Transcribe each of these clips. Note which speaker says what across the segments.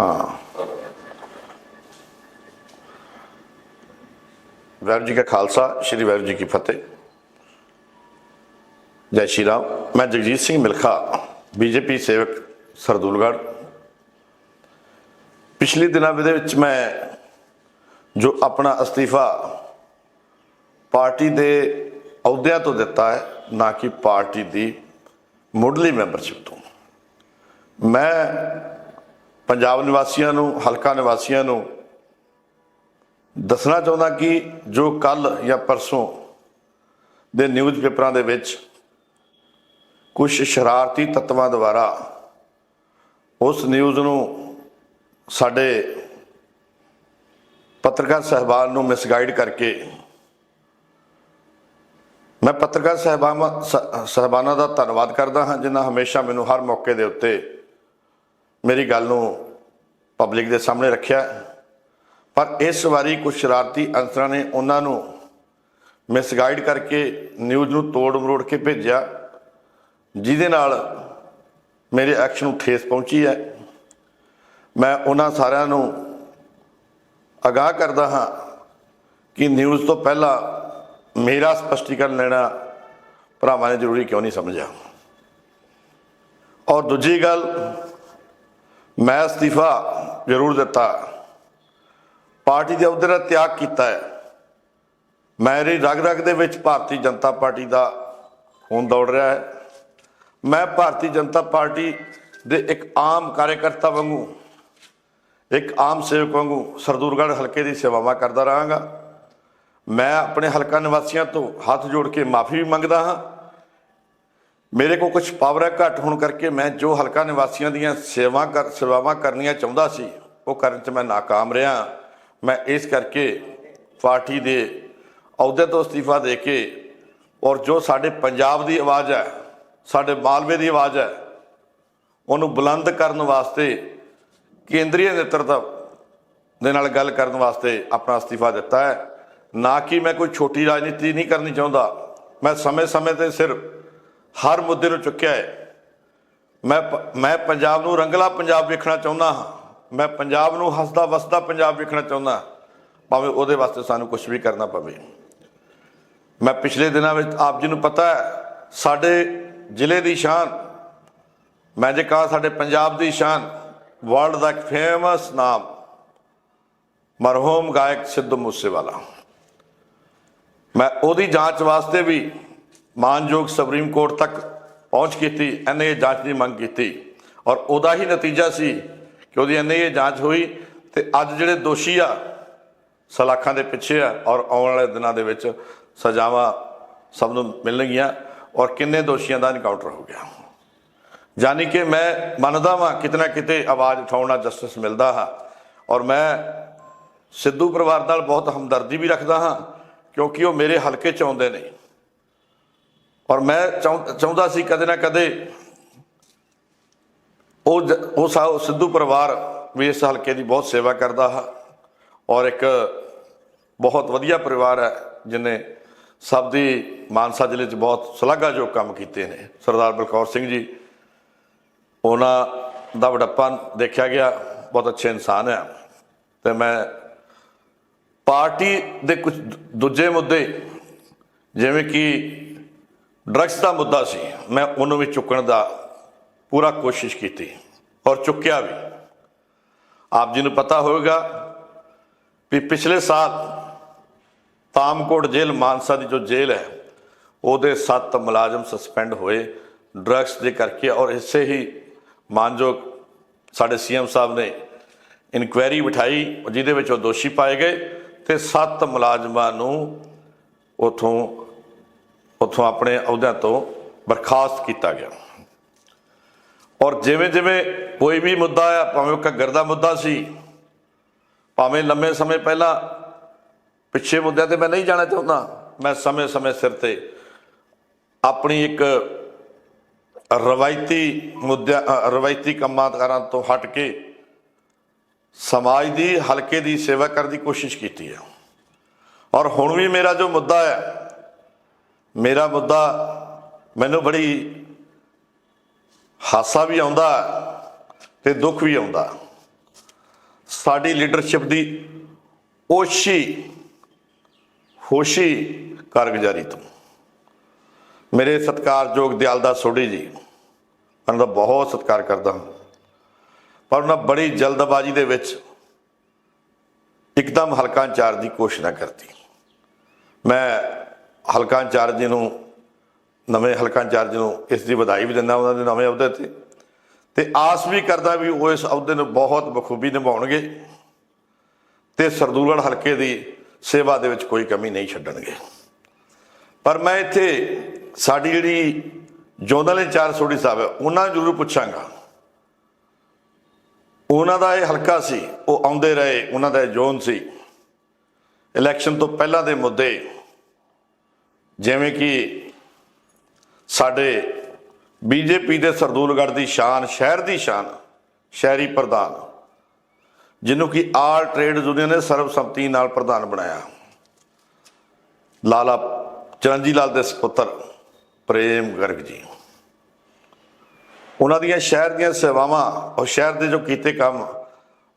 Speaker 1: ਹਾਂ। ਵਾਹਿਗੁਰੂ ਜੀ ਕਾ ਖਾਲਸਾ, ਸ੍ਰੀ ਵਾਹਿਗੁਰੂ ਜੀ ਕੀ ਫਤਿਹ। ਜੈ ਸ਼੍ਰੀ ਰਾਮ। ਮੈਂ ਜਗਜੀਤ ਸਿੰਘ ਮਿਲਖਾ, ਬੀਜੇਪੀ ਸੇਵਕ ਸਰਦੂਲਗੜ੍ਹ। ਪਿਛਲੇ ਦਿਨਾਂ ਦੇ ਵਿੱਚ ਮੈਂ ਜੋ ਆਪਣਾ ਅਸਤੀਫਾ ਪਾਰਟੀ ਦੇ ਅਹੁਦਿਆਂ ਤੋਂ ਦਿੱਤਾ ਹੈ, ਨਾ ਕਿ ਪਾਰਟੀ ਦੀ ਮੁੱਢਲੀ ਮੈਂਬਰਸ਼ਿਪ ਤੋਂ। ਮੈਂ ਪੰਜਾਬ ਨਿਵਾਸੀਆਂ ਨੂੰ, ਹਲਕਾ ਨਿਵਾਸੀਆਂ ਨੂੰ ਦੱਸਣਾ ਚਾਹੁੰਦਾ ਕਿ ਜੋ ਕੱਲ ਜਾਂ ਪਰਸੋਂ ਦੇ ਨਿਊਜ਼ ਪੇਪਰਾਂ ਦੇ ਵਿੱਚ ਕੁਝ ਸ਼ਰਾਰਤੀ ਤੱਤਵਾਂ ਦੁਆਰਾ ਉਸ ਨਿਊਜ਼ ਨੂੰ ਸਾਡੇ ਪੱਤਰਕਾਰ ਸਹਿਬਾਨ ਨੂੰ ਮਿਸਗਾਈਡ ਕਰਕੇ, ਮੈਂ ਪੱਤਰਕਾਰ ਸਹਿਬਾਨ ਸਹਿਬਾਨਾਂ ਦਾ ਧੰਨਵਾਦ ਕਰਦਾ ਹਾਂ, ਜਿਨ੍ਹਾਂ ਹਮੇਸ਼ਾ ਮੈਨੂੰ ਹਰ ਮੌਕੇ ਦੇ ਉੱਤੇ ਮੇਰੀ ਗੱਲ ਨੂੰ ਪਬਲਿਕ ਦੇ ਸਾਹਮਣੇ ਰੱਖਿਆ। ਪਰ ਇਸ ਵਾਰੀ ਕੁਝ ਸ਼ਰਾਰਤੀ ਅੰਸਰਾਂ ਨੇ ਉਹਨਾਂ ਨੂੰ ਮਿਸਗਾਈਡ ਕਰਕੇ ਨਿਊਜ਼ ਨੂੰ ਤੋੜ ਮਰੋੜ ਕੇ ਭੇਜਿਆ, ਜਿਹਦੇ ਨਾਲ ਮੇਰੇ ਐਕਸ਼ਨ ਨੂੰ ਠੇਸ ਪਹੁੰਚੀ ਹੈ। ਮੈਂ ਉਹਨਾਂ ਸਾਰਿਆਂ ਨੂੰ ਅਗਾਹ ਕਰਦਾ ਹਾਂ ਕਿ ਨਿਊਜ਼ ਤੋਂ ਪਹਿਲਾਂ ਮੇਰਾ ਸਪਸ਼ਟੀਕਰਨ ਲੈਣਾ ਭਰਾਵਾਂ ਨੇ ਜ਼ਰੂਰੀ ਕਿਉਂ ਨਹੀਂ ਸਮਝਿਆ। ਔਰ ਦੂਜੀ ਗੱਲ ਮੈਂ ਅਸਤੀਫਾ ਜ਼ਰੂਰ ਦਿੱਤਾ। ਪਾਰਟੀ ਦੇ ਅਹੁਦੇ ਦਾ ਤਿਆਗ ਕੀਤਾ ਹੈ। ਮੇਰੀ ਰਗ ਰਗ ਦੇ ਵਿੱਚ ਭਾਰਤੀ ਜਨਤਾ ਪਾਰਟੀ ਦਾ ਖੂਨ ਦੌੜ ਰਿਹਾ ਹੈ। ਮੈਂ ਭਾਰਤੀ ਜਨਤਾ ਪਾਰਟੀ ਦੇ ਇੱਕ ਆਮ ਕਾਰਜਕਰਤਾ ਵਾਂਗੂ, ਇੱਕ ਆਮ ਸੇਵਕ ਵਾਂਗੂ ਸਰਦੂਰਗੜ੍ਹ ਹਲਕੇ ਦੀ ਸੇਵਾਵਾਂ ਕਰਦਾ ਰਹਾਂਗਾ। ਮੈਂ ਆਪਣੇ ਹਲਕਾ ਨਿਵਾਸੀਆਂ ਤੋਂ ਹੱਥ ਜੋੜ ਕੇ ਮਾਫੀ ਵੀ ਮੰਗਦਾ ਹਾਂ। ਮੇਰੇ ਕੋਲ ਕੁਝ ਪਾਵਰ ਹੈ, ਘੱਟ ਹੋਣ ਕਰਕੇ ਮੈਂ ਜੋ ਹਲਕਾ ਨਿਵਾਸੀਆਂ ਦੀਆਂ ਸੇਵਾ ਕਰ, ਸੇਵਾਵਾਂ ਕਰਨੀਆਂ ਚਾਹੁੰਦਾ ਸੀ, ਉਹ ਕਰਨ 'ਚ ਮੈਂ ناکਾਮ ਰਿਹਾ। ਮੈਂ ਇਸ ਕਰਕੇ ਪਾਰਟੀ ਦੇ ਅਹੁਦੇ ਤੋਂ ਅਸਤੀਫਾ ਦੇ ਕੇ ਔਰ ਜੋ ਸਾਡੇ ਪੰਜਾਬ ਦੀ ਆਵਾਜ਼ ਹੈ, ਸਾਡੇ ਮਾਲਵੇ ਦੀ ਆਵਾਜ਼ ਹੈ, ਉਹਨੂੰ ਬੁਲੰਦ ਕਰਨ ਵਾਸਤੇ, ਕੇਂਦਰੀ ਨੇਤਰਤਵ ਦੇ ਨਾਲ ਗੱਲ ਕਰਨ ਵਾਸਤੇ ਆਪਣਾ ਅਸਤੀਫਾ ਦਿੱਤਾ ਹੈ। ਨਾ ਕਿ ਮੈਂ ਕੋਈ ਛੋਟੀ ਰਾਜਨੀਤੀ ਨਹੀਂ ਕਰਨੀ ਚਾਹੁੰਦਾ। ਮੈਂ ਸਮੇਂ-ਸਮੇਂ ਤੇ ਸਿਰਫ ਹਰ ਮੁੱਦੇ ਨੂੰ ਚੁੱਕਿਆ ਹੈ। ਮੈਂ ਮੈਂ ਪੰਜਾਬ ਨੂੰ ਰੰਗਲਾ ਪੰਜਾਬ ਵੇਖਣਾ ਚਾਹੁੰਦਾ ਹਾਂ। ਮੈਂ ਪੰਜਾਬ ਨੂੰ ਹੱਸਦਾ ਵਸਦਾ ਪੰਜਾਬ ਵੇਖਣਾ ਚਾਹੁੰਦਾ ਭਾਵੇਂ ਉਹਦੇ ਵਾਸਤੇ ਸਾਨੂੰ ਕੁਝ ਵੀ ਕਰਨਾ ਪਵੇ। ਮੈਂ ਪਿਛਲੇ ਦਿਨਾਂ ਵਿੱਚ ਆਪ ਜੀ ਨੂੰ ਪਤਾ ਹੈ, ਸਾਡੇ ਜ਼ਿਲ੍ਹੇ ਦੀ ਸ਼ਾਨ, ਮੈਂ ਜੇ ਕਹਾਂ ਸਾਡੇ ਪੰਜਾਬ ਦੀ ਸ਼ਾਨ ਵਰਲਡ ਦਾ ਇੱਕ ਫੇਮਸ ਨਾਮ, ਮਰਹੂਮ ਗਾਇਕ ਸਿੱਧੂ ਮੂਸੇਵਾਲਾ। ਮੈਂ ਉਹਦੀ ਜਾਂਚ ਵਾਸਤੇ ਵੀ ਮਾਨਯੋਗ ਸੁਪਰੀਮ ਕੋਰਟ ਤੱਕ ਪਹੁੰਚ ਕੀਤੀ ਐਨਆਈਏ ਜਾਂਚ ਦੀ ਮੰਗ ਕੀਤੀ। ਔਰ ਉਹਦਾ ਹੀ ਨਤੀਜਾ ਸੀ ਕਿ ਉਹਦੀ ਐਨਆਈਏ ਜਾਂਚ ਹੋਈ ਤੇ ਅੱਜ ਜਿਹੜੇ ਦੋਸ਼ੀ ਆ, ਸਲਾਖਾਂ ਦੇ ਪਿੱਛੇ ਆ ਔਰ ਆਉਣ ਵਾਲੇ ਦਿਨਾਂ ਦੇ ਵਿੱਚ ਸਜ਼ਾਵਾਂ ਸਭ ਨੂੰ ਮਿਲਣਗੀਆਂ ਔਰ ਕਿੰਨੇ ਦੋਸ਼ੀਆਂ ਦਾ ਇਨਕਾਊਂਟਰ ਹੋ ਗਿਆ। ਯਾਨੀ ਕਿ ਮੈਂ ਮੰਨਦਾ ਵਾਂ ਕਿਤਨਾ ਕਿਤੇ ਆਵਾਜ਼ ਉਠਾਉਣ ਨਾਲ ਜਸਟਿਸ ਮਿਲਦਾ ਹੈ ਔਰ ਮੈਂ ਸਿੱਧੂ ਪਰਿਵਾਰ ਨਾਲ ਬਹੁਤ ਹਮਦਰਦੀ ਵੀ ਰੱਖਦਾ ਹਾਂ ਕਿਉਂਕਿ ਉਹ ਮੇਰੇ ਹਲਕੇ ਚ ਆਉਂਦੇ ਨੇ। ਔਰ ਮੈਂ ਚਾਹੁੰ- ਚਾਹੁੰਦਾ ਸੀ ਕਦੇ ਨਾ ਕਦੇ ਉਹ ਜ- ਉਹ ਉਹ ਸਿੱਧੂ ਪਰਿਵਾਰ ਵੀ ਇਸ ਹਲਕੇ ਦੀ ਬਹੁਤ ਸੇਵਾ ਕਰਦਾ ਹੈ ਔਰ ਇੱਕ ਬਹੁਤ ਵਧੀਆ ਪਰਿਵਾਰ ਹੈ ਜਿਨੇ ਸਭ ਦੀ ਮਾਨਸਾ ਜ਼ਿਲ੍ਹੇ 'ਚ ਬਹੁਤ ਸ਼ਲਾਘਾਯੋਗ ਕੰਮ ਕੀਤੇ ਨੇ। ਸਰਦਾਰ ਬਲਕੌਰ ਸਿੰਘ ਜੀ, ਉਹਨਾਂ ਦਾ ਵਡੱਪਾ ਦੇਖਿਆ ਗਿਆ, ਬਹੁਤ ਅੱਛੇ ਇਨਸਾਨ ਹੈ। ਤੇ ਮੈਂ ਪਾਰਟੀ ਦੇ ਕੁਝ ਦੂਜੇ ਮੁੱਦੇ, ਜਿਵੇਂ ਕਿ ਡਰੱਗਸ ਦਾ ਮੁੱਦਾ ਸੀ। ਮੈਂ ਉਹਨੂੰ ਵੀ ਚੁੱਕਣ ਦਾ ਪੂਰਾ ਕੋਸ਼ਿਸ਼ ਕੀਤੀ ਔਰ ਚੁੱਕਿਆ ਵੀ। ਆਪ ਜੀ ਨੂੰ ਪਤਾ ਹੋਵੇਗਾ ਵੀ ਪਿਛਲੇ ਸਾਲ ਤਾਮਕੋਟ ਜੇਲ੍ਹ, ਮਾਨਸਾ ਦੀ ਜੋ ਜੇਲ੍ਹ ਹੈ, ਉਹਦੇ 7 ਮੁਲਾਜ਼ਮ ਸਸਪੈਂਡ ਹੋਏ ਡਰੱਗਸ ਦੇ ਕਰਕੇ ਔਰ ਇਸੇ ਹੀ ਮਾਨਯੋਗ ਸਾਡੇ ਸੀਐਮ ਸਾਹਿਬ ਨੇ ਇਨਕੁਆਇਰੀ ਬਿਠਾਈ ਜਿਹਦੇ ਵਿੱਚ ਉਹ ਦੋਸ਼ੀ ਪਾਏ ਗਏ ਤੇ 7 ਮੁਲਾਜ਼ਮਾਂ ਨੂੰ ਉਥੋਂ ਉੱਥੋਂ ਆਪਣੇ ਅਹੁਦਿਆਂ ਤੋਂ ਬਰਖਾਸਤ ਕੀਤਾ ਗਿਆ। ਔਰ ਜਿਵੇਂ ਜਿਵੇਂ ਕੋਈ ਵੀ ਮੁੱਦਾ ਆ ਭਾਵੇਂ ਉਹ ਘੱਗਰ ਦਾ ਮੁੱਦਾ ਸੀ, ਭਾਵੇਂ ਲੰਮੇ ਸਮੇਂ ਪਹਿਲਾਂ ਪਿੱਛੇ ਮੁੱਦਿਆਂ ਤੇ ਮੈਂ ਨਹੀਂ ਜਾਣਾ ਚਾਹੁੰਦਾ, ਮੈਂ ਸਮੇਂ-ਸਮੇਂ ਸਿਰ ਤੇ ਆਪਣੀ ਇੱਕ ਰਵਾਇਤੀ ਮੁੱਦਿਆਂ ਰਵਾਇਤੀ ਕੰਮਾਂ ਕਾਰਾਂ ਤੋਂ ਹਟ ਕੇ ਸਮਾਜ ਦੀ ਹਲਕੇ ਦੀ ਸੇਵਾ ਕਰਨ ਦੀ ਕੋਸ਼ਿਸ਼ ਕੀਤੀ ਹੈ। ਔਰ ਹੁਣ ਵੀ ਮੇਰਾ ਜੋ ਮੁੱਦਾ ਹੈ ਮੇਰਾ ਮੁੱਦਾ ਮੈਨੂੰ ਬੜੀ ਹਾਸਾ ਵੀ ਆਉਂਦਾ ਤੇ ਦੁੱਖ ਵੀ ਆਉਂਦਾ। ਸਾਡੀ ਲੀਡਰਸ਼ਿਪ ਦੀ ਓਸ਼ੀ, ਹੋਸ਼ੀ ਕਾਰਗੁਜ਼ਾਰੀ ਤੋਂ। ਮੇਰੇ ਸਤਿਕਾਰਯੋਗ ਦਿਆਲਦਾ ਸੋਢੀ ਜੀ, ਉਹਨਾਂ ਦਾ ਬਹੁਤ ਸਤਿਕਾਰ ਕਰਦਾ ਹਾਂ। ਪਰ ਉਹਨਾਂ ਬੜੀ ਜਲਦਬਾਜ਼ੀ ਦੇ ਵਿੱਚ ਇੱਕਦਮ ਹਲਕਾ ਚਾਰ ਦੀ ਕੋਸ਼ਿਸ਼ ਨਾ ਕਰਤੀ। ਮੈਂ ਹਲਕਾ ਇੰਚਾਰਜ ਨੂੰ, ਨਵੇਂ ਹਲਕਾ ਇੰਚਾਰਜ ਨੂੰ ਇਸ ਦੀ ਵਧਾਈ ਵੀ ਦਿੰਦਾ, ਉਹਨਾਂ ਦੇ ਨਵੇਂ ਅਹੁਦੇ ਤੇ। ਤੇ ਆਸ ਵੀ ਕਰਦਾ ਵੀ ਉਹ ਇਸ ਅਹੁਦੇ ਨੂੰ ਬਹੁਤ ਬਖੂਬੀ ਨਿਭਾਉਣਗੇ ਤੇ ਸਰਦੂਲਗੜ੍ਹ ਹਲਕੇ ਦੀ ਸੇਵਾ ਦੇ ਵਿੱਚ ਕੋਈ ਕਮੀ ਨਹੀਂ ਛੱਡਣਗੇ। ਪਰ ਮੈਂ ਇੱਥੇ ਸਾਡੀ ਜਿਹੜੀ ਜੋਨਲ ਇੰਚਾਰਜ ਸੋਢੀ ਸਾਹਿਬ ਹੈ, ਉਹਨਾਂ ਨੂੰ ਜ਼ਰੂਰ ਪੁੱਛਾਂਗਾ। ਉਹਨਾਂ ਦਾ ਇਹ ਹਲਕਾ ਸੀ, ਉਹ ਆਉਂਦੇ ਰਹੇ, ਉਹਨਾਂ ਦਾ ਇਹ ਜ਼ੋਨ ਸੀ। ਇਲੈਕਸ਼ਨ ਤੋਂ ਪਹਿਲਾਂ ਦੇ ਮੁੱਦੇ ਜਿਵੇਂ ਕਿ ਸਾਡੇ ਬੀਜੇਪੀ ਦੇ ਸਰਦੂਲਗੜ੍ਹ ਦੀ ਸ਼ਾਨ, ਸ਼ਹਿਰ ਦੀ ਸ਼ਾਨ, ਸ਼ਹਿਰੀ ਪ੍ਰਧਾਨ, ਜਿਹਨੂੰ ਕਿ ਆਲ ਟ੍ਰੇਡ ਯੂਨੀਅਨ ਨੇ ਸਰਬਸੰਮਤੀ ਨਾਲ ਪ੍ਰਧਾਨ ਬਣਾਇਆ। ਲਾਲਾ ਚਰਨਜੀ ਲਾਲ ਦੇ ਸੁਪੁੱਤਰ ਪ੍ਰੇਮ ਗਰਗ ਜੀ। ਉਹਨਾਂ ਦੀਆਂ ਸ਼ਹਿਰ ਦੀਆਂ ਸੇਵਾਵਾਂ ਔਰ ਸ਼ਹਿਰ ਦੇ ਜੋ ਕੀਤੇ ਕੰਮ,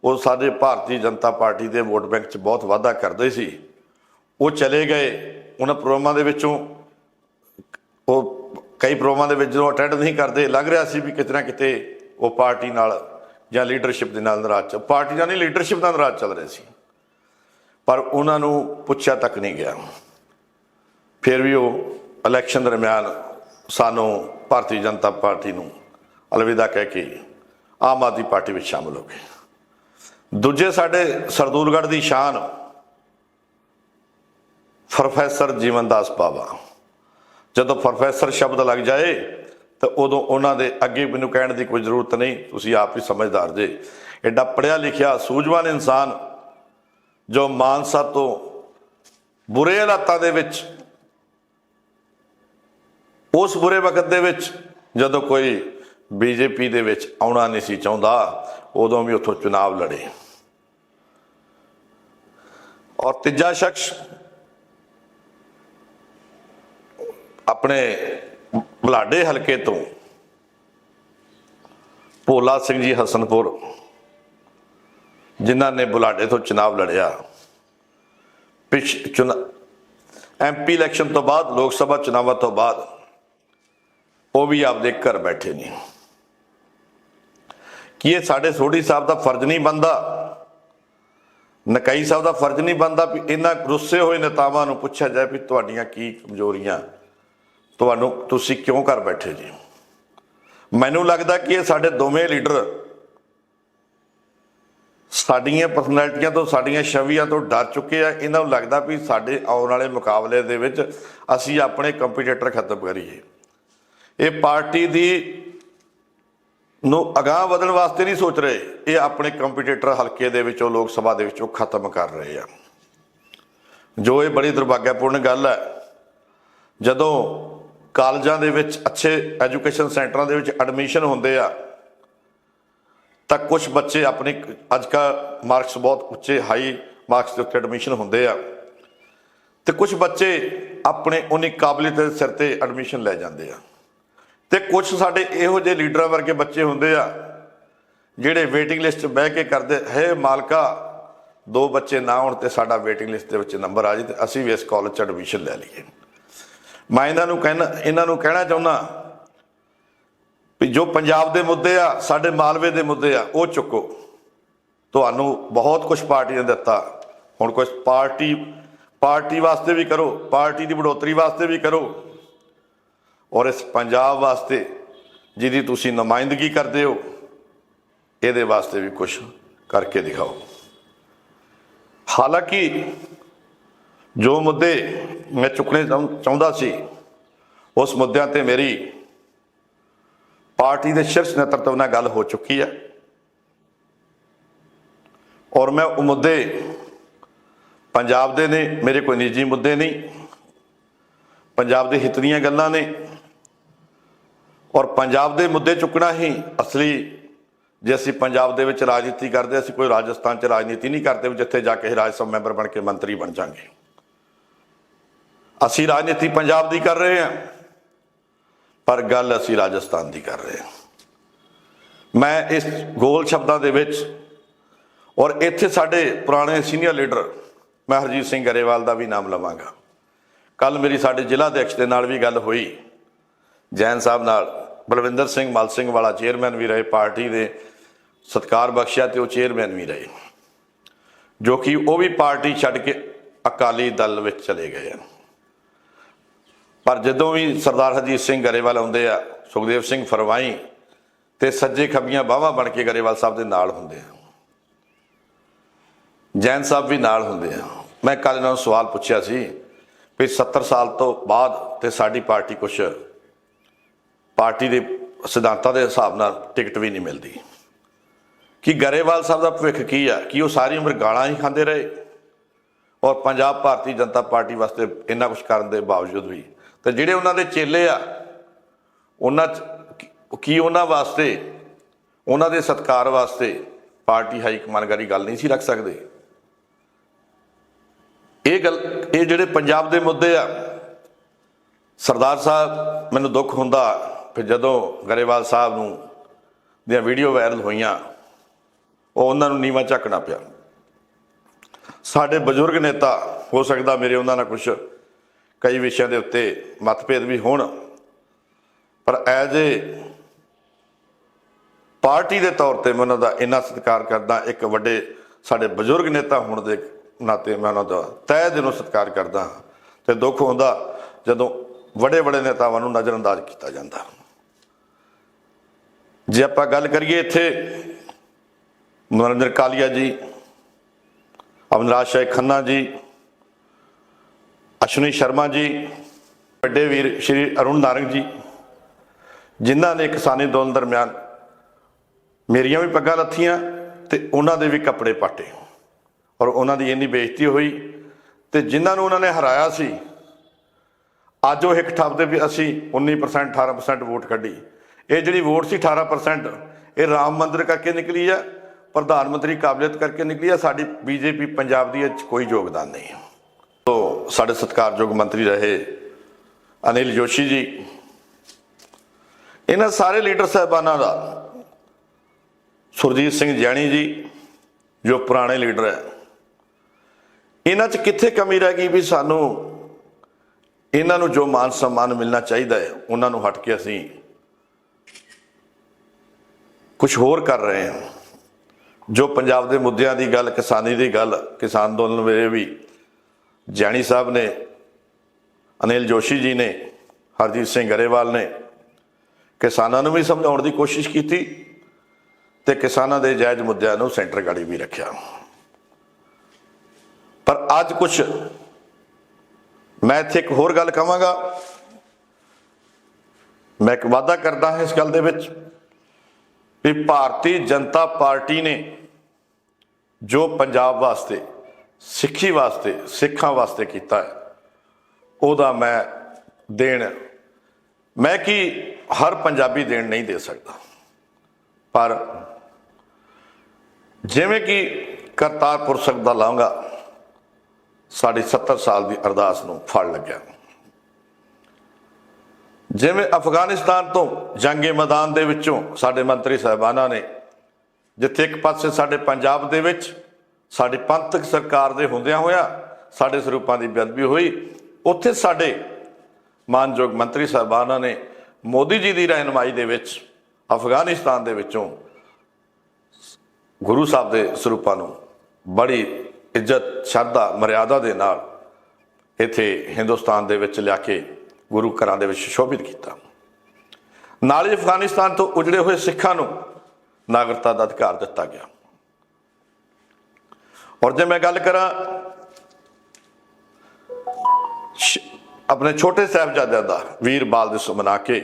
Speaker 1: ਉਹ ਸਾਡੇ ਭਾਰਤੀ ਜਨਤਾ ਪਾਰਟੀ ਦੇ ਵੋਟ ਬੈਂਕ 'ਚ ਬਹੁਤ ਵਾਧਾ ਕਰਦੇ ਸੀ। ਉਹ ਚਲੇ ਗਏ। ਉਹਨਾਂ ਪ੍ਰੋਗਰਾਮਾਂ ਦੇ ਵਿੱਚੋਂ, ਉਹ ਕਈ ਪ੍ਰੋਗਰਾਮਾਂ ਦੇ ਵਿੱਚ ਜਦੋਂ ਅਟੈਂਡ ਨਹੀਂ ਕਰਦੇ, ਲੱਗ ਰਿਹਾ ਸੀ ਵੀ ਕਿਤੇ ਨਾ ਕਿਤੇ ਉਹ ਪਾਰਟੀ ਨਾਲ ਜਾਂ ਲੀਡਰਸ਼ਿਪ ਦੇ ਨਾਲ ਨਾਰਾਜ਼ ਚ ਪਾਰਟੀ ਨਾਲ ਨਹੀਂ ਲੀਡਰਸ਼ਿਪ ਨਾਲ ਨਾਰਾਜ਼ ਚੱਲ ਰਹੇ ਸੀ। ਪਰ ਉਹਨਾਂ ਨੂੰ ਪੁੱਛਿਆ ਤੱਕ ਨਹੀਂ ਗਿਆ। ਫਿਰ ਵੀ ਉਹ ਇਲੈਕਸ਼ਨ ਦਰਮਿਆਨ ਸਾਨੂੰ ਭਾਰਤੀ ਜਨਤਾ ਪਾਰਟੀ ਨੂੰ ਅਲਵਿਦਾ ਕਹਿ ਕੇ ਆਮ ਆਦਮੀ ਪਾਰਟੀ ਵਿੱਚ ਸ਼ਾਮਲ ਹੋ ਗਏ। ਦੂਜੇ ਸਾਡੇ ਸਰਦੂਲਗੜ੍ਹ ਦੀ ਸ਼ਾਨ ਪ੍ਰੋਫੈਸਰ ਜੀਵਨਦਾਸ ਬਾਵਾ। ਜਦੋਂ ਪ੍ਰੋਫੈਸਰ ਸ਼ਬਦ ਲੱਗ ਜਾਏ, ਤਾਂ ਉਦੋਂ ਉਹਨਾਂ ਦੇ ਅੱਗੇ ਮੈਨੂੰ ਕਹਿਣ ਦੀ ਕੋਈ ਜ਼ਰੂਰਤ ਨਹੀਂ। ਤੁਸੀਂ ਆਪ ਹੀ ਸਮਝਦਾਰ ਜੇ। ਐਡਾ ਪੜਿਆ ਲਿਖਿਆ, ਸੂਝਵਾਨ ਇਨਸਾਨ, ਜੋ ਮਾਨਸਾ ਤੋਂ ਬੁਰੇ ਹਾਲਾਤਾਂ ਦੇ ਵਿੱਚ, ਉਸ ਬੁਰੇ ਵਕਤ ਦੇ ਵਿੱਚ, ਜਦੋਂ ਕੋਈ ਬੀਜੇਪੀ ਦੇ ਵਿੱਚ ਆਉਣਾ ਨਹੀਂ ਸੀ ਚਾਹੁੰਦਾ, ਉਦੋਂ ਵੀ ਉੱਥੋਂ ਚੁਣਾਵ ਲੜੇ। ਔਰ ਤੀਜਾ ਸ਼ਖਸ ਆਪਣੇ ਬਲਾਡੇ ਹਲਕੇ ਤੋਂ ਭੋਲਾ ਸਿੰਘ ਜੀ ਹਸਨਪੁਰ, ਜਿਨ੍ਹਾਂ ਨੇ ਬੁਲਾਡੇ ਤੋਂ ਚੁਣਾਵ ਲੜਿਆ। ਪਿਛ ਚੁਣਾ ਐਮਪੀ ਇਲੈਕਸ਼ਨ ਤੋਂ ਬਾਅਦ, ਲੋਕ ਸਭਾ ਚੁਣਾਵਾਂ ਤੋਂ ਬਾਅਦ, ਉਹ ਵੀ ਆਪਦੇ ਘਰ ਬੈਠੇ ਨੇ। ਕੀ ਇਹ ਸਾਡੇ ਸੋਢੀ ਸਾਹਿਬ ਦਾ ਫਰਜ਼ ਨਹੀਂ ਬੰਦਾ ਨਕਾਈ ਸਾਹਿਬ ਦਾ ਫਰਜ਼ ਨਹੀਂ ਬੰਦਾ ਵੀ ਇਹਨਾਂ ਗੁੱਸੇ ਹੋਏ ਨੇਤਾਵਾਂ ਨੂੰ ਪੁੱਛਿਆ ਜਾਏ ਵੀ ਤੁਹਾਡੀਆਂ ਕੀ ਕਮਜ਼ੋਰੀਆਂ? ਤੁਹਾਨੂੰ ਤੁਸੀਂ ਕਿਉਂ ਘਰ ਬੈਠੇ ਜੀ? ਮੈਨੂੰ ਲੱਗਦਾ ਕਿ ਇਹ ਸਾਡੇ ਦੋਵੇਂ ਲੀਡਰ ਸਾਡੀਆਂ ਪਰਸਨੈਲਿਟੀਆਂ ਤੋਂ, ਸਾਡੀਆਂ ਛਵੀਆਂ ਤੋਂ ਡਰ ਚੁੱਕੇ ਆ। ਇਹਨਾਂ ਨੂੰ ਲੱਗਦਾ ਵੀ ਸਾਡੇ ਆਉਣ ਵਾਲੇ ਮੁਕਾਬਲੇ ਦੇ ਵਿੱਚ ਅਸੀਂ ਆਪਣੇ ਕੰਪੀਟੀਟਰ ਖਤਮ ਕਰੀਏ। ਇਹ ਪਾਰਟੀ ਦੀ ਨੂੰ ਅਗਾਹ ਵਧਣ ਵਾਸਤੇ ਨਹੀਂ ਸੋਚ ਰਹੇ। ਇਹ ਆਪਣੇ ਕੰਪੀਟੀਟਰ ਹਲਕੇ ਦੇ ਵਿੱਚੋਂ, ਲੋਕ ਸਭਾ ਦੇ ਵਿੱਚੋਂ ਖਤਮ ਕਰ ਰਹੇ ਆ। ਜੋ ਇਹ ਬੜੀ ਦੁਰਭਾਗਿਆਪੂਰਨ ਗੱਲ ਹੈ, ਜਦੋਂ ਕਾਲਜਾਂ ਦੇ ਵਿੱਚ ਅੱਛੇ ਐਜੂਕੇਸ਼ਨ ਸੈਂਟਰਾਂ ਦੇ ਵਿੱਚ ਐਡਮਿਸ਼ਨ ਹੁੰਦੇ ਆ, ਤਾਂ ਕੁਝ ਬੱਚੇ ਆਪਣੀ ਅੱਜ ਕਾ ਮਾਰਕਸ ਬਹੁਤ ਉੱਚੇ ਹਾਈ ਮਾਰਕਸ ਦੇ ਉੱਤੇ ਐਡਮਿਸ਼ਨ ਹੁੰਦੇ ਆ, ਤੇ ਕੁਝ ਬੱਚੇ ਆਪਣੇ ਉਨੀ ਕਾਬਲੀਅਤ ਦੇ ਸਿਰ ਤੇ ਐਡਮਿਸ਼ਨ ਲੈ ਜਾਂਦੇ ਆ, ਤੇ ਕੁਝ ਸਾਡੇ ਇਹੋ ਜਿਹੇ ਲੀਡਰਾਂ ਵਰਗੇ ਬੱਚੇ ਹੁੰਦੇ ਆ, ਜਿਹੜੇ ਵੇਟਿੰਗ ਲਿਸਟ 'ਚ ਬਹਿ ਕੇ ਕਰਦੇ, ਹੈ ਮਾਲਕਾ, ਦੋ ਬੱਚੇ ਨਾ ਹੋਣ ਤੇ ਸਾਡਾ ਵੇਟਿੰਗ ਲਿਸਟ ਦੇ ਵਿੱਚ ਨੰਬਰ ਆ ਜੇ ਤੇ ਅਸੀਂ ਵੀ ਇਸ ਕਾਲਜ 'ਚ ਐਡਮਿਸ਼ਨ ਲੈ ਲਈਏ। ਮੈਂ ਇਹਨਾਂ ਨੂੰ ਕਹਿਣਾ ਇਹਨਾਂ ਨੂੰ ਕਹਿਣਾ ਚਾਹੁੰਦਾ ਵੀ ਜੋ ਪੰਜਾਬ ਦੇ ਮੁੱਦੇ ਆ, ਸਾਡੇ ਮਾਲਵੇ ਦੇ ਮੁੱਦੇ ਆ, ਉਹ ਚੁੱਕੋ। ਤੁਹਾਨੂੰ ਬਹੁਤ ਕੁਝ ਪਾਰਟੀ ਨੇ ਦਿੱਤਾ। ਹੁਣ ਕੁਝ ਪਾਰਟੀ ਪਾਰਟੀ ਵਾਸਤੇ ਵੀ ਕਰੋ, ਪਾਰਟੀ ਦੀ ਬੜੋਤਰੀ ਵਾਸਤੇ ਵੀ ਕਰੋ। ਔਰ ਇਸ ਪੰਜਾਬ ਵਾਸਤੇ ਜਿਹਦੀ ਤੁਸੀਂ ਨੁਮਾਇੰਦਗੀ ਕਰਦੇ ਹੋ, ਇਹਦੇ ਵਾਸਤੇ ਵੀ ਕੁਝ ਕਰਕੇ ਦਿਖਾਓ। ਹਾਲਾਂਕਿ ਜੋ ਮੁੱਦੇ ਮੈਂ ਚੁੱਕਣੇ ਚਾਹੁੰ- ਚਾਹੁੰਦਾ ਸੀ, ਉਸ ਮੁੱਦਿਆਂ ਤੇ ਮੇਰੀ ਪਾਰਟੀ ਦੇ ਸ਼ੀਰਸ਼ ਨੇਤਰਤਵ ਨਾਲ ਗੱਲ ਹੋ ਚੁੱਕੀ ਹੈ। ਔਰ ਮੈਂ ਉਹ ਮੁੱਦੇ ਪੰਜਾਬ ਦੇ ਨੇ, ਮੇਰੇ ਕੋਈ ਨਿੱਜੀ ਮੁੱਦੇ ਨਹੀਂ। ਪੰਜਾਬ ਦੇ ਹਿੱਤ ਦੀਆਂ ਗੱਲਾਂ ਨੇ। ਔਰ ਪੰਜਾਬ ਦੇ ਮੁੱਦੇ ਚੁੱਕਣਾ ਹੀ ਅਸਲੀ, ਜੇ ਅਸੀਂ ਪੰਜਾਬ ਦੇ ਵਿੱਚ ਰਾਜਨੀਤੀ ਕਰਦੇ, ਅਸੀਂ ਕੋਈ ਰਾਜਸਥਾਨ 'ਚ ਰਾਜਨੀਤੀ ਨਹੀਂ ਕਰਦੇ, ਵੀ ਜਿੱਥੇ ਜਾ ਕੇ ਰਾਜ ਸਭਾ ਮੈਂਬਰ ਬਣ ਕੇ ਮੰਤਰੀ ਬਣ ਜਾਾਂਗੇ। ਅਸੀਂ ਰਾਜਨੀਤੀ ਪੰਜਾਬ ਦੀ ਕਰ ਰਹੇ ਹਾਂ, ਪਰ ਗੱਲ ਅਸੀਂ ਰਾਜਸਥਾਨ ਦੀ ਕਰ ਰਹੇ ਹਾਂ। ਮੈਂ ਇਸ ਗੋਲ ਸ਼ਬਦਾਂ ਦੇ ਵਿੱਚ ਔਰ ਇੱਥੇ ਸਾਡੇ ਪੁਰਾਣੇ ਸੀਨੀਅਰ ਲੀਡਰ, ਮੈਂ ਹਰਜੀਤ ਸਿੰਘ ਗਰੇਵਾਲ ਦਾ ਵੀ ਨਾਮ ਲਵਾਂਗਾ। ਕੱਲ ਮੇਰੀ ਸਾਡੇ ਜ਼ਿਲ੍ਹਾ ਅਧਿਕਸ਼ ਦੇ ਨਾਲ ਵੀ ਗੱਲ ਹੋਈ। ਜੈਨ ਸਾਹਿਬ ਨਾਲ ਬਲਵਿੰਦਰ ਸਿੰਘ, ਮਲ ਸਿੰਘ ਵਾਲਾ ਚੇਅਰਮੈਨ ਵੀ ਰਹੇ, ਪਾਰਟੀ ਦੇ ਸਤਕਾਰ ਬਖਸ਼ਿਆ ਤੇ ਉਹ ਚੇਅਰਮੈਨ ਵੀ ਰਹੇ। ਜੋ ਕਿ ਉਹ ਵੀ ਪਾਰਟੀ ਛੱਡ ਕੇ ਅਕਾਲੀ ਦਲ ਵਿੱਚ ਚਲੇ ਗਏ ਆ ਪਰ ਜਦੋਂ ਵੀ ਸਰਦਾਰ ਹਰਜੀਤ ਸਿੰਘ ਗਰੇਵਾਲ ਆਉਂਦੇ ਆ, ਸੁਖਦੇਵ ਸਿੰਘ ਫਰਵਾਈ ਤੇ ਸੱਜੇ ਖੱਬੀਆਂ ਬਾਹਾਂ ਬਣ ਕੇ ਗਰੇਵਾਲ ਸਾਹਿਬ ਦੇ ਨਾਲ ਹੁੰਦੇ ਆ। ਜੈਨ ਸਾਹਿਬ ਵੀ ਨਾਲ ਹੁੰਦੇ ਆ। ਮੈਂ ਕੱਲ ਇਹਨਾਂ ਨੂੰ ਸਵਾਲ ਪੁੱਛਿਆ ਸੀ ਵੀ 70 ਸਾਲ ਤੋਂ ਬਾਅਦ ਤੇ ਸਾਡੀ ਪਾਰਟੀ ਕੁਛ ਪਾਰਟੀ ਦੇ ਸਿਧਾਂਤਾਂ ਦੇ ਹਿਸਾਬ ਨਾਲ ਟਿਕਟ ਵੀ ਨਹੀਂ ਮਿਲਦੀ। ਕਿ ਗਰੇਵਾਲ ਸਾਹਿਬ ਦਾ ਭਵਿੱਖ ਕੀ ਆ? ਕਿ ਉਹ ਸਾਰੀ ਉਮਰ ਗਾਲਾਂ ਹੀ ਖਾਂਦੇ ਰਹੇ? ਔਰ ਪੰਜਾਬ ਭਾਰਤੀ ਜਨਤਾ ਪਾਰਟੀ ਵਾਸਤੇ ਇੰਨਾ ਕੁਝ ਕਰਨ ਦੇ ਬਾਵਜੂਦ ਵੀ ਤੇ ਜਿਹੜੇ ਉਹਨਾਂ ਦੇ ਚੇਲੇ ਆ, ਉਹਨਾਂ 'ਚ ਕੀ- ਉਹਨਾਂ ਵਾਸਤੇ? ਉਹਨਾਂ ਦੇ ਸਤਕਾਰ ਵਾਸਤੇ ਪਾਰਟੀ ਹਾਈ ਕਮਾਂਡਗਾਰੀ ਗੱਲ ਨਹੀਂ ਸੀ ਰੱਖ ਸਕਦੇ। ਇਹ ਗੱਲ, ਇਹ ਜਿਹੜੇ ਪੰਜਾਬ ਦੇ ਮੁੱਦੇ ਆ, ਸਰਦਾਰ ਸਾਹਿਬ, ਮੈਨੂੰ ਦੁੱਖ ਹੁੰਦਾ ਫਿਰ ਜਦੋਂ ਗਰੇਵਾਲ ਸਾਹਿਬ ਨੂੰ ਦੀਆਂ ਵੀਡੀਓ ਵਾਇਰਲ ਹੋਈਆਂ, ਉਹ ਉਹਨਾਂ ਨੂੰ ਨੀਵਾ ਝੱਕਣਾ ਪਿਆ। ਸਾਡੇ ਬਜ਼ੁਰਗ ਨੇਤਾ, ਹੋ ਸਕਦਾ ਮੇਰੇ ਉਹਨਾਂ ਨਾਲ ਕੁਝ ਕਈ ਵਿਸ਼ਿਆਂ ਦੇ ਉੱਤੇ ਮਤਭੇਦ ਵੀ ਹੋਣ, ਪਰ ਐਜ਼ ਏ ਪਾਰਟੀ ਦੇ ਤੌਰ ਤੇ ਮੈਂ ਉਹਨਾਂ ਦਾ ਇੰਨਾ ਸਤਿਕਾਰ ਕਰਦਾ, ਇੱਕ ਵੱਡੇ ਸਾਡੇ ਬਜ਼ੁਰਗ ਨੇਤਾ ਹੋਣ ਦੇ ਨਾਤੇ ਮੈਂ ਉਹਨਾਂ ਦਾ ਤਹਿ ਦਿਲੋਂ ਸਤਿਕਾਰ ਕਰਦਾ ਤੇ ਦੁੱਖ ਹੁੰਦਾ ਜਦੋਂ ਵੱਡੇ ਵੱਡੇ ਨੇਤਾਵਾਂ ਨੂੰ ਨਜ਼ਰਅੰਦਾਜ਼ ਕੀਤਾ ਜਾਂਦਾ। ਜੇ ਆਪਾਂ ਗੱਲ ਕਰੀਏ ਇੱਥੇ ਮਨੋਰੰਜਨ ਕਾਲੀਆ ਜੀ ਅਵਨਰਾਜ ਸ਼ੇਖ ਖੰਨਾ ਜੀ ਅਸ਼ਵਨੀ ਸ਼ਰਮਾ ਜੀ, ਵੱਡੇ ਵੀਰ ਸ਼੍ਰੀ ਅਰੁਣ ਨਾਰੰਗ ਜੀ, ਜਿਨ੍ਹਾਂ ਨੇ ਕਿਸਾਨੀ ਅੰਦੋਲਨ ਦਰਮਿਆਨ ਮੇਰੀਆਂ ਵੀ ਪੱਗਾਂ ਲੱਥੀਆਂ ਤੇ ਉਹਨਾਂ ਦੇ ਵੀ ਕੱਪੜੇ ਪਾਟੇ। ਔਰ ਉਹਨਾਂ ਦੀ ਇੰਨੀ ਬੇਇੱਜ਼ਤੀ ਹੋਈ ਤੇ ਜਿਨ੍ਹਾਂ ਨੂੰ ਉਹਨਾਂ ਨੇ ਹਰਾਇਆ ਸੀ, ਅੱਜ ਉਹ ਇੱਕ ਠੱਪ ਦੇ ਵੀ ਅਸੀਂ 19% 18% ਵੋਟ ਕੱਢੀ। ਇਹ ਜਿਹੜੀ ਵੋਟ ਸੀ 18% ਇਹ ਰਾਮ ਮੰਦਿਰ ਕਰਕੇ ਨਿਕਲੀ ਆ, ਪ੍ਰਧਾਨ ਮੰਤਰੀ ਕਾਬਲੀਅਤ ਕਰਕੇ ਨਿਕਲੀ ਆ, ਸਾਡੀ ਬੀਜੇਪੀ ਪੰਜਾਬ ਦੀ ਇਹ 'ਚ ਕੋਈ ਯੋਗਦਾਨ ਨਹੀਂ। ਸਾਡੇ ਸਤਿਕਾਰਯੋਗ ਮੰਤਰੀ ਰਹੇ ਅਨਿਲ ਜੋਸ਼ੀ ਜੀ, ਇਹਨਾਂ ਸਾਰੇ ਲੀਡਰ ਸਾਹਿਬਾਨਾਂ ਦਾ ਸੁਰਜੀਤ ਸਿੰਘ ਜੈਣੀ ਜੀ, ਜੋ ਪੁਰਾਣੇ ਲੀਡਰ ਹੈ, ਇਹਨਾਂ 'ਚ ਕਿੱਥੇ ਕਮੀ ਰਹਿ ਗਈ ਵੀ ਸਾਨੂੰ ਇਹਨਾਂ ਨੂੰ ਜੋ ਮਾਨ ਸਨਮਾਨ ਮਿਲਣਾ ਚਾਹੀਦਾ ਹੈ, ਉਹਨਾਂ ਨੂੰ ਹਟ ਕੇ ਅਸੀਂ ਕੁਝ ਹੋਰ ਕਰ ਰਹੇ ਹਾਂ। ਜੋ ਪੰਜਾਬ ਦੇ ਮੁੱਦਿਆਂ ਦੀ ਗੱਲ, ਕਿਸਾਨੀ ਦੀ ਗੱਲ, ਕਿਸਾਨ ਅੰਦੋਲਨ ਵੇਲੇ ਵੀ ਜੈਣੀ ਸਾਹਿਬ ਨੇ, ਅਨਿਲ ਜੋਸ਼ੀ ਜੀ ਨੇ, ਹਰਜੀਤ ਸਿੰਘ ਗਰੇਵਾਲ ਨੇ ਕਿਸਾਨਾਂ ਨੂੰ ਵੀ ਸਮਝਾਉਣ ਦੀ ਕੋਸ਼ਿਸ਼ ਕੀਤੀ ਤੇ ਕਿਸਾਨਾਂ ਦੇ ਜਾਇਜ਼ ਮੁੱਦਿਆਂ ਨੂੰ ਸੈਂਟਰ ਗਾੜੀ ਵੀ ਰੱਖਿਆ। ਪਰ ਅੱਜ ਕੁਝ ਮੈਂ ਇੱਥੇ ਇੱਕ ਹੋਰ ਗੱਲ ਕਹਾਂਗਾ। ਮੈਂ ਇੱਕ ਵਾਅਦਾ ਕਰਦਾ ਹਾਂ ਇਸ ਗੱਲ ਦੇ ਵਿੱਚ ਵੀ ਭਾਰਤੀ ਜਨਤਾ ਪਾਰਟੀ ਨੇ ਜੋ ਪੰਜਾਬ ਵਾਸਤੇ ਸਿੱਖੀ ਵਾਸਤੇ, ਸਿੱਖਾਂ ਵਾਸਤੇ ਕੀਤਾ ਹੈ। ਉਹਦਾ ਮੈਂ ਦੇਣ, ਮੈਂ ਕੀ ਹਰ ਪੰਜਾਬੀ ਦੇਣ ਨਹੀਂ ਦੇ ਸਕਦਾ। ਪਰ ਜਿਵੇਂ ਕਿ ਕਰਤਾਰਪੁਰ ਸਾਹਿਬ ਦਾ ਲਾਂਘਾ ਸਾਡੀ 70 ਸਾਲ ਦੀ ਅਰਦਾਸ ਨੂੰ ਫਲ ਲੱਗਿਆ। ਜਿਵੇਂ ਅਫਗਾਨਿਸਤਾਨ ਤੋਂ ਜੰਗੇ ਮੈਦਾਨ ਦੇ ਵਿੱਚੋਂ ਸਾਡੇ ਮੰਤਰੀ ਸਾਹਿਬਾਨਾਂ ਨੇ, ਜਿੱਥੇ ਇੱਕ ਪਾਸੇ ਸਾਡੇ ਪੰਜਾਬ ਦੇ ਵਿੱਚ ਸਾਡੀ ਪੰਥਕ ਸਰਕਾਰ ਦੇ ਹੁੰਦਿਆਂ ਹੋਇਆ ਸਾਡੇ ਸਰੂਪਾਂ ਦੀ ਬੇਅਦਬੀ ਹੋਈ। ਉੱਥੇ ਸਾਡੇ ਮਾਨਯੋਗ ਮੰਤਰੀ ਸਾਹਿਬਾਨਾਂ ਨੇ ਮੋਦੀ ਜੀ ਦੀ ਰਹਿਨਮਾਈ ਦੇ ਵਿੱਚ, ਅਫਗਾਨਿਸਤਾਨ ਦੇ ਵਿੱਚੋਂ ਗੁਰੂ ਸਾਹਿਬ ਦੇ ਸਰੂਪਾਂ ਨੂੰ ਬੜੀ ਇੱਜ਼ਤ, ਸ਼ਰਧਾ, ਮਰਿਆਦਾ ਦੇ ਨਾਲ ਇੱਥੇ ਹਿੰਦੁਸਤਾਨ ਦੇ ਵਿੱਚ ਲਿਆ ਕੇ ਗੁਰੂ ਘਰਾਂ ਦੇ ਵਿੱਚ ਸ਼ੋਭਿਤ ਕੀਤਾ। ਨਾਲ ਹੀ ਅਫਗਾਨਿਸਤਾਨ ਤੋਂ ਉਜੜੇ ਹੋਏ ਸਿੱਖਾਂ ਨੂੰ ਨਾਗਰਿਕਤਾ ਦਾ ਅਧਿਕਾਰ ਦਿੱਤਾ ਗਿਆ। ਔਰ ਜੇ ਮੈਂ ਗੱਲ ਕਰਾਂ ਸ਼- ਆਪਣੇ ਛੋਟੇ ਸਾਹਿਬਜ਼ਾਦਿਆਂ ਦਾ, ਵੀਰ ਬਾਲ ਦਿਵਸ ਮਨਾ ਕੇ,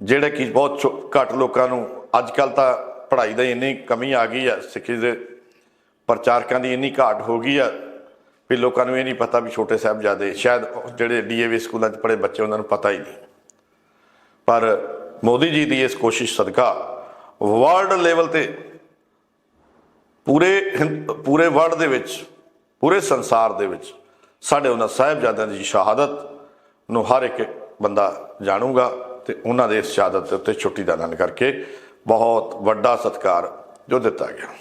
Speaker 1: ਜਿਹੜੇ ਕਿ ਬਹੁਤ ਛੋ- ਘੱਟ ਲੋਕਾਂ ਨੂੰ ਅੱਜ ਕੱਲ ਤਾਂ ਪੜ੍ਹਾਈ ਦੀ ਇੰਨੀ ਕਮੀ ਆ ਗਈ ਆ ਸਿੱਖੀ ਦੇ ਪ੍ਰਚਾਰਕਾਂ ਦੀ ਇੰਨੀ ਘਾਟ ਹੋ ਗਈ ਆ ਵੀ ਲੋਕਾਂ ਨੂੰ ਇਹ ਨਹੀਂ ਪਤਾ ਵੀ ਛੋਟੇ ਸਾਹਿਬਜ਼ਾਦੇ, ਸ਼ਾਇਦ ਉਹ ਜਿਹੜੇ ਡੀਏਵੀ ਸਕੂਲਾਂ 'ਚ ਪੜ੍ਹੇ ਬੱਚੇ ਉਹਨਾਂ ਨੂੰ ਪਤਾ ਹੀ ਨਹੀਂ। ਪਰ ਮੋਦੀ ਜੀ ਦੀ ਇਸ ਕੋਸ਼ਿਸ਼ ਸਦਕਾ ਵਰਲਡ ਲੈਵਲ ਤੇ ਪੂਰੇ ਹਿੰਦ- ਪੂਰੇ ਵਰਲਡ ਦੇ ਵਿੱਚ, ਪੂਰੇ ਸੰਸਾਰ ਦੇ ਵਿੱਚ ਸਾਡੇ ਉਹਨਾਂ ਸਾਹਿਬਜ਼ਾਦਿਆਂ ਦੀ ਸ਼ਹਾਦਤ ਨੂੰ ਹਰ ਇੱਕ ਬੰਦਾ ਜਾਣੂਗਾ ਤੇ ਉਹਨਾਂ ਦੇ ਇਸ ਸ਼ਹਾਦਤ ਦੇ ਉੱਤੇ ਛੁੱਟੀ ਦਾ ਐਲਾਨ ਕਰਕੇ ਬਹੁਤ ਵੱਡਾ ਸਤਿਕਾਰ ਜੋ ਦਿੱਤਾ ਗਿਆ।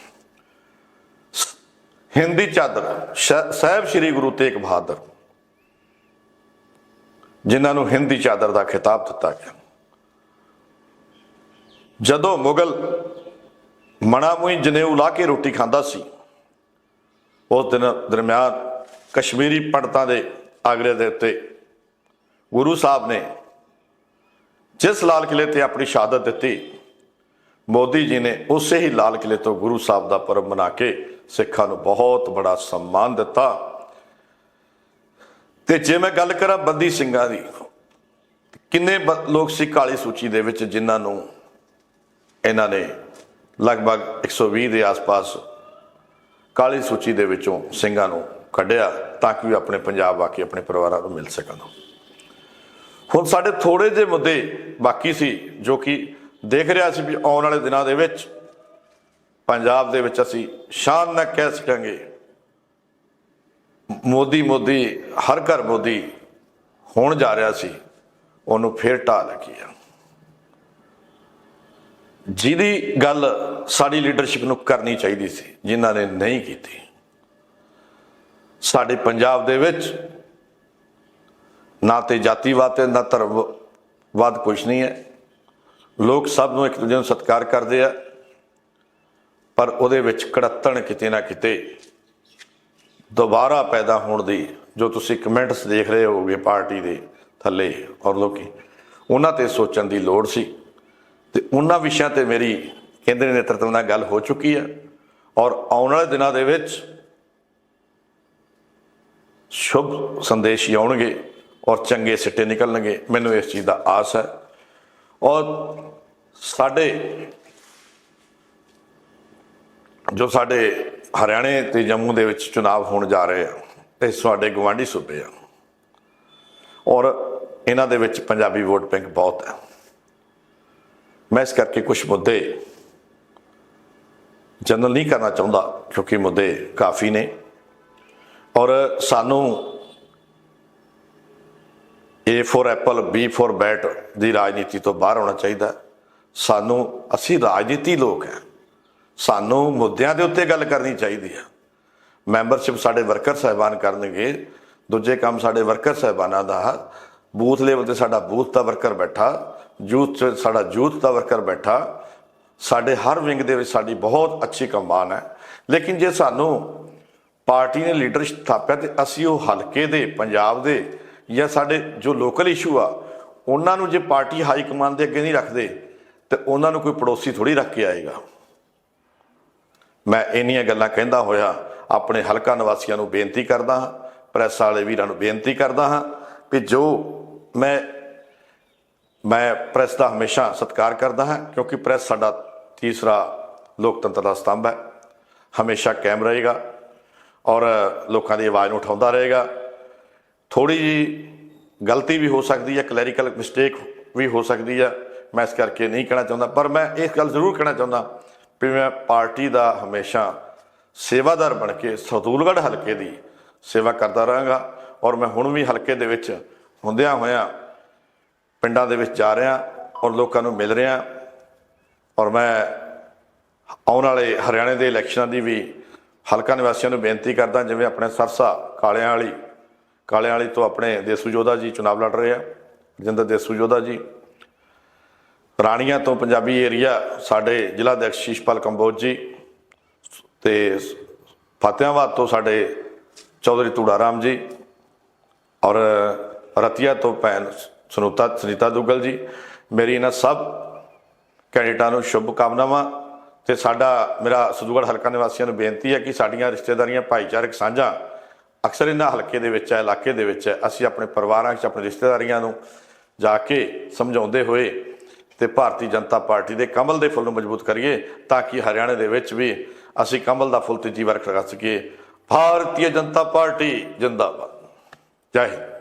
Speaker 1: ਹਿੰਦੀ ਚਾਦਰ, ਸ਼- ਸਾਹਿਬ ਸ੍ਰੀ ਗੁਰੂ ਤੇਗ ਬਹਾਦਰ, ਜਿਨ੍ਹਾਂ ਨੂੰ ਹਿੰਦੀ ਚਾਦਰ ਦਾ ਖਿਤਾਬ ਦਿੱਤਾ ਗਿਆ। ਜਦੋਂ ਮੁਗਲ ਮਣਾ ਮਣਾਮੂਈ ਜਨੇਊ ਲਾ ਕੇ ਰੋਟੀ ਖਾਂਦਾ ਸੀ। ਉਸ ਦਿਨ ਦਰਮਿਆਨ ਕਸ਼ਮੀਰੀ ਪੰਡਤਾਂ ਦੇ ਆਗਰੇ ਦੇ ਉੱਤੇ ਗੁਰੂ ਸਾਹਿਬ ਨੇ ਜਿਸ ਲਾਲ ਕਿਲੇ ਤੇ ਆਪਣੀ ਸ਼ਹਾਦਤ ਦਿੱਤੀ, ਮੋਦੀ ਜੀ ਨੇ ਉਸੇ ਹੀ ਲਾਲ ਕਿਲੇ ਤੋਂ ਗੁਰੂ ਸਾਹਿਬ ਦਾ ਪਰਬ ਮਨਾ ਕੇ ਸਿੱਖਾਂ ਨੂੰ ਬਹੁਤ ਬੜਾ ਸਨਮਾਨ ਦਿੱਤਾ। ਤੇ ਜੇ ਮੈਂ ਗੱਲ ਕਰਾਂ ਬੰਦੀ ਸਿੰਘਾਂ ਦੀ, ਕਿੰਨੇ ਬ- ਲੋਕ ਸੀ ਕਾਲੀ ਸੂਚੀ ਦੇ ਵਿੱਚ ਜਿਨ੍ਹਾਂ ਨੂੰ ਇਹਨਾਂ ਨੇ ਲਗਭਗ 120 ਦੇ ਆਸ-ਪਾਸ ਕਾਲੀ ਸੂਚੀ ਦੇ ਵਿੱਚੋਂ ਸਿੰਘਾਂ ਨੂੰ ਕੱਢਿਆ ਤਾਂ ਕਿ ਉਹ ਆਪਣੇ ਪੰਜਾਬ ਆ ਕੇ ਆਪਣੇ ਪਰਿਵਾਰਾਂ ਨੂੰ ਮਿਲ ਸਕਣ। ਹੁਣ ਸਾਡੇ ਥੋੜੇ ਜਿਹੇ ਮੁੱਦੇ ਬਾਕੀ ਸੀ, ਜੋ ਕਿ ਦੇਖ ਰਿਹਾ ਸੀ ਵੀ ਆਉਣ ਵਾਲੇ ਦਿਨਾਂ ਦੇ ਵਿੱਚ ਪੰਜਾਬ ਦੇ ਵਿੱਚ ਅਸੀਂ ਸ਼ਾਨ ਨਾਲ ਕਹਿ ਸਕਾਂਗੇ, ਮੋਦੀ ਮੋਦੀ, ਹਰ ਘਰ ਮੋਦੀ ਹੋਣ ਜਾ ਰਿਹਾ ਸੀ, ਉਹਨੂੰ ਫੇਰ ਢਾਹ ਲੱਗੀ ਆ। ਜਿਹਦੀ ਗੱਲ ਸਾਡੀ ਲੀਡਰਸ਼ਿਪ ਨੂੰ ਕਰਨੀ ਚਾਹੀਦੀ ਸੀ, ਜਿਨ੍ਹਾਂ ਨੇ ਨਹੀਂ ਕੀਤੀ। ਸਾਡੇ ਪੰਜਾਬ ਦੇ ਵਿੱਚ ਨਾ ਤੇ ਜਾਤੀਵਾਦ ਤੇ ਨਾ ਧਰਮਵਾਦ ਕੁਝ ਨਹੀਂ ਹੈ। ਲੋਕ ਸਭ ਨੂੰ ਇੱਕ ਦੂਜੇ ਨੂੰ ਸਤਿਕਾਰ ਕਰਦੇ ਆ, ਪਰ ਉਹਦੇ ਵਿੱਚ ਕੜੱਤਣ ਕਿਤੇ ਨਾ ਕਿਤੇ ਦੁਬਾਰਾ ਪੈਦਾ ਹੋਣ ਦੀ, ਜੋ ਤੁਸੀਂ ਕਮੈਂਟਸ ਦੇਖ ਰਹੇ ਹੋਗੇ ਪਾਰਟੀ ਦੇ ਥੱਲੇ ਔਰ ਲੋਕੀ, ਉਹਨਾਂ ਤੇ ਸੋਚਣ ਦੀ ਲੋੜ ਸੀ। ਤੇ ਉਹਨਾਂ ਵਿਸ਼ਿਆਂ ਤੇ ਮੇਰੀ ਕੇਂਦਰੀ ਨੇਤਰਤਵ ਨਾਲ ਗੱਲ ਹੋ ਚੁੱਕੀ ਹੈ ਔਰ ਆਉਣ ਵਾਲੇ ਦਿਨਾਂ ਦੇ ਵਿੱਚ ਸ਼ੁਭ ਸੰਦੇਸ਼ ਹੀ ਆਉਣਗੇ ਔਰ ਚੰਗੇ ਸਿੱਟੇ ਨਿਕਲਣਗੇ। ਮੈਨੂੰ ਇਸ ਚੀਜ਼ ਦਾ ਆਸ ਹੈ ਔਰ ਸਾਡੇ ਜੋ ਸਾਡੇ ਹਰਿਆਣੇ ਤੇ ਜੰਮੂ ਦੇ ਵਿੱਚ ਚੁਣਾਵ ਹੋਣ ਜਾ ਰਹੇ ਆ ਇਹ ਸਾਡੇ ਗਵਾਂਢੀ ਸੂਬੇ ਆ ਔਰ ਇਹਨਾਂ ਦੇ ਵਿੱਚ ਪੰਜਾਬੀ ਵੋਟ ਬੈਂਕ ਬਹੁਤ ਹੈ। ਮੈਂ ਇਸ ਕਰਕੇ ਕੁਝ ਮੁੱਦੇ ਜਨਰਲ ਨਹੀਂ ਕਰਨਾ ਚਾਹੁੰਦਾ, ਕਿਉਂਕਿ ਮੁੱਦੇ ਕਾਫੀ ਨੇ। ਔਰ ਸਾਨੂੰ A for apple B for bat ਦੀ ਰਾਜਨੀਤੀ ਤੋਂ ਬਾਹਰ ਹੋਣਾ ਚਾਹੀਦਾ। ਸਾਨੂੰ, ਅਸੀਂ ਰਾਜਨੀਤੀ ਲੋਕ ਹਾਂ। ਸਾਨੂੰ ਮੁੱਦਿਆਂ ਦੇ ਉੱਤੇ ਗੱਲ ਕਰਨੀ ਚਾਹੀਦੀ ਹੈ ਮੈਂਬਰਸ਼ਿਪ ਸਾਡੇ ਵਰਕਰ ਸਹਿਬਾਨ ਕਰਨਗੇ। ਦੂਜੇ ਕੰਮ ਸਾਡੇ ਵਰਕਰ ਸਹਿਬਾਨਾਂ ਦਾ। ਬੂਥ ਲੈਵਲ ਤੇ ਸਾਡਾ ਬੂਥ ਦਾ ਵਰਕਰ ਬੈਠਾ। ਯੂਥ ਚ ਸਾਡਾ ਯੂਥ ਦਾ ਵਰਕਰ ਬੈਠਾ। ਸਾਡੇ ਹਰ ਵਿੰਗ ਦੇ ਵਿੱਚ ਸਾਡੀ ਬਹੁਤ ਅੱਛੀ ਕਮਾਨ ਹੈ। ਲੇਕਿਨ ਜੇ ਸਾਨੂੰ ਪਾਰਟੀ ਨੇ ਲੀਡਰਸ਼ਿਪ ਥਾਪਿਆ ਤੇ ਅਸੀਂ ਉਹ ਹਲਕੇ ਦੇ, ਪੰਜਾਬ ਦੇ ਜਾਂ ਸਾਡੇ ਜੋ ਲੋਕਲ ਇਸ਼ੂ ਆ, ਉਹਨਾਂ ਨੂੰ ਜੇ ਪਾਰਟੀ ਹਾਈ ਕਮਾਨ ਦੇ ਅੱਗੇ ਨਹੀਂ ਰੱਖਦੇ, ਤੇ ਉਹਨਾਂ ਨੂੰ ਕੋਈ ਪੜੋਸੀ ਥੋੜੀ ਰੱਖ ਕੇ ਆਏਗਾ। ਮੈਂ ਇੰਨੀਆਂ ਗੱਲਾਂ ਕਹਿੰਦਾ ਹੋਇਆ, ਆਪਣੇ ਹਲਕਾ ਨਿਵਾਸੀਆਂ ਨੂੰ ਬੇਨਤੀ ਕਰਦਾ ਹਾਂ, ਪ੍ਰੈਸ ਵਾਲੇ ਵੀਰਾਂ ਨੂੰ ਬੇਨਤੀ ਕਰਦਾ ਹਾਂ ਕਿ ਜੋ ਮੈਂ ਮੈਂ ਪ੍ਰੈਸ ਦਾ ਹਮੇਸ਼ਾ ਸਤਿਕਾਰ ਕਰਦਾ ਹਾਂ, ਕਿਉਂਕਿ ਪ੍ਰੈਸ ਸਾਡਾ ਤੀਸਰਾ ਲੋਕਤੰਤਰ ਦਾ ਸਤੰਭ ਹੈ। ਹਮੇਸ਼ਾ ਕਾਇਮ ਰਹੇਗਾ ਔਰ ਲੋਕਾਂ ਦੀ ਆਵਾਜ਼ ਨੂੰ ਉਠਾਉਂਦਾ ਰਹੇਗਾ। ਥੋੜੀ ਜੀ ਗਲਤੀ ਵੀ ਹੋ ਸਕਦੀ ਹੈ, ਕਲੈਰੀਕਲ ਮਿਸਟੇਕ ਵੀ ਹੋ ਸਕਦੀ ਹੈ। ਮੈਂ ਇਸ ਕਰਕੇ ਨਹੀਂ ਕਹਿਣਾ ਚਾਹੁੰਦਾ, ਪਰ ਮੈਂ ਇਸ ਗੱਲ ਜ਼ਰੂਰ ਕਹਿਣਾ ਚਾਹੁੰਦਾ ਵੀ ਮੈਂ ਪਾਰਟੀ ਦਾ ਹਮੇਸ਼ਾ ਸੇਵਾਦਾਰ ਬਣ ਕੇ ਸਤੂਲਗੜ੍ਹ ਹਲਕੇ ਦੀ ਸੇਵਾ ਕਰਦਾ ਰਹਾਂਗਾ। ਔਰ ਮੈਂ ਹੁਣ ਵੀ ਹਲਕੇ ਦੇ ਵਿੱਚ ਹੁੰਦਿਆਂ ਹੋਇਆਂ ਪਿੰਡਾਂ ਦੇ ਵਿੱਚ ਜਾ ਰਿਹਾ ਔਰ ਲੋਕਾਂ ਨੂੰ ਮਿਲ ਰਿਹਾ ਔਰ ਮੈਂ ਆਉਣ ਵਾਲੇ ਹਰਿਆਣੇ ਦੇ ਇਲੈਕਸ਼ਨਾਂ ਦੀ ਵੀ ਹਲਕਾ ਨਿਵਾਸੀਆਂ ਨੂੰ ਬੇਨਤੀ ਕਰਦਾ ਜਿਵੇਂ ਆਪਣੇ ਸਰਸਾ ਕਾਲਿਆਂ ਵਾਲੀ ਕਾਲਿਆਂ ਵਾਲੀ ਤੋਂ ਆਪਣੇ ਦੇਸੂ ਜੋਧਾ ਜੀ ਚੁਣਾਵ ਲੜ ਰਹੇ ਆ ਜਿੰਦਰ ਦੇਸੂ ਜੋਧਾ ਜੀ। ਰਾਣੀਆਂ ਤੋਂ ਪੰਜਾਬੀ ਏਰੀਆ ਸਾਡੇ ਜ਼ਿਲ੍ਹਾ ਅਧਿਕਸ਼ ਸ਼ੀਸ਼ਪਾਲ ਕੰਬੋਜ ਜੀ ਤੇ ਫਤਿਆਬਾਦ ਤੋਂ ਸਾਡੇ ਚੌਧਰੀ ਤੂੜਾ ਰਾਮ ਜੀ ਔਰ ਰਤੀਆ ਤੋਂ ਭੈਣ ਸੁਨੀਤਾ ਸੁਨੀਤਾ ਦੁੱਗਲ ਜੀ, ਮੇਰੀ ਇਹਨਾਂ ਸਭ ਕੈਂਡੀਡੇਟਾਂ ਨੂੰ ਸ਼ੁਭ ਕਾਮਨਾਵਾਂ ਤੇ ਸਾਡਾ, ਮੇਰਾ ਸਦੂਗੜ ਹਲਕਾ ਨਿਵਾਸੀਆਂ ਨੂੰ ਬੇਨਤੀ ਹੈ ਕਿ ਸਾਡੀਆਂ ਰਿਸ਼ਤੇਦਾਰੀਆਂ, ਭਾਈਚਾਰਕ ਸਾਂਝਾਂ ਅਕਸਰ ਇਹਨਾਂ ਹਲਕੇ ਦੇ ਵਿੱਚ ਹੈ, ਇਲਾਕੇ ਦੇ ਵਿੱਚ ਹੈ, ਅਸੀਂ ਆਪਣੇ ਪਰਿਵਾਰਾਂ 'ਚ ਆਪਣੇ ਰਿਸ਼ਤੇਦਾਰੀਆਂ ਨੂੰ ਜਾ ਕੇ ਸਮਝਾਉਂਦੇ ਹੋਏ ਤੇ ਭਾਰਤੀ ਜਨਤਾ ਪਾਰਟੀ ਦੇ ਕਮਲ ਦੇ ਫੁੱਲ ਨੂੰ ਮਜ਼ਬੂਤ ਕਰੀਏ ਤਾਂ ਕਿ ਹਰਿਆਣੇ ਦੇ ਵਿੱਚ ਵੀ ਅਸੀਂ ਕਮਲ ਦਾ ਫੁੱਲ ਤੀਜੀ ਵਰਖ ਲਗਾ ਸਕੀਏ। ਭਾਰਤੀ ਜਨਤਾ ਪਾਰਟੀ, ਜਿੰਦਾਬਾਦ। ਜੈ ਹਿੰਦ।